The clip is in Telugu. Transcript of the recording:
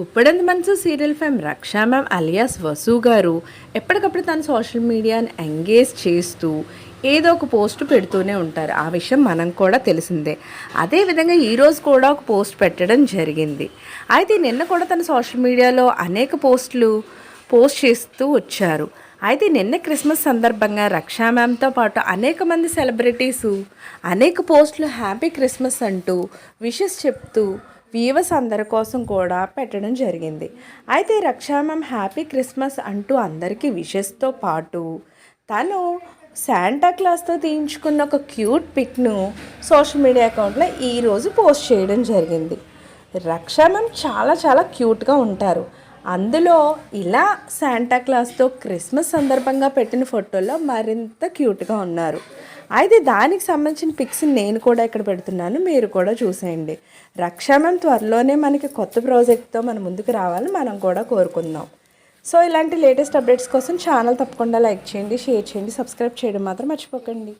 గుప్పడంది మనసు serial fame Raksha ma'am alias Vasu గారు ఎప్పటికప్పుడు తన సోషల్ మీడియాని ఎంగేజ్ చేస్తూ ఏదో ఒక పోస్ట్ పెడుతూనే ఉంటారు. ఆ విషయం మనం కూడా తెలిసిందే. అదేవిధంగా ఈరోజు కూడా ఒక పోస్ట్ పెట్టడం జరిగింది. అయితే నిన్న కూడా తన సోషల్ మీడియాలో అనేక పోస్టులు పోస్ట్ చేస్తూ వచ్చారు. అయితే నిన్న క్రిస్మస్ సందర్భంగా రక్షా మ్యామ్తో పాటు అనేక మంది సెలబ్రిటీసు అనేక పోస్టులు హ్యాపీ క్రిస్మస్ అంటూ విషెస్ చెప్తూ వీవర్స్ అందరి కోసం కూడా పెట్టడం జరిగింది. అయితే రక్షామం హ్యాపీ క్రిస్మస్ అంటూ అందరికీ విషెస్తో పాటు తను శాంటా క్లాస్తో తీయించుకున్న ఒక క్యూట్ పిక్ను సోషల్ మీడియా అకౌంట్లో ఈరోజు పోస్ట్ చేయడం జరిగింది. రక్షామం చాలా చాలా క్యూట్గా ఉంటారు. అందులో ఇలా శాంటా క్లాస్తో క్రిస్మస్ సందర్భంగా పెట్టిన ఫోటోలో మరింత క్యూట్గా ఉన్నారు. అయితే దానికి సంబంధించిన పిక్స్ నేను కూడా ఇక్కడ పెడుతున్నాను. మీరు కూడా చూసేయండి. రక్షామం త్వరలోనే మనకి కొత్త ప్రాజెక్ట్తో మన ముందుకు రావాలని మనం కూడా కోరుకుందాం. సో ఇలాంటి లేటెస్ట్ అప్డేట్స్ కోసం ఛానల్ తప్పకుండా లైక్ చేయండి షేర్ చేయండి సబ్స్క్రైబ్ చేయడం మాత్రం మర్చిపోకండి.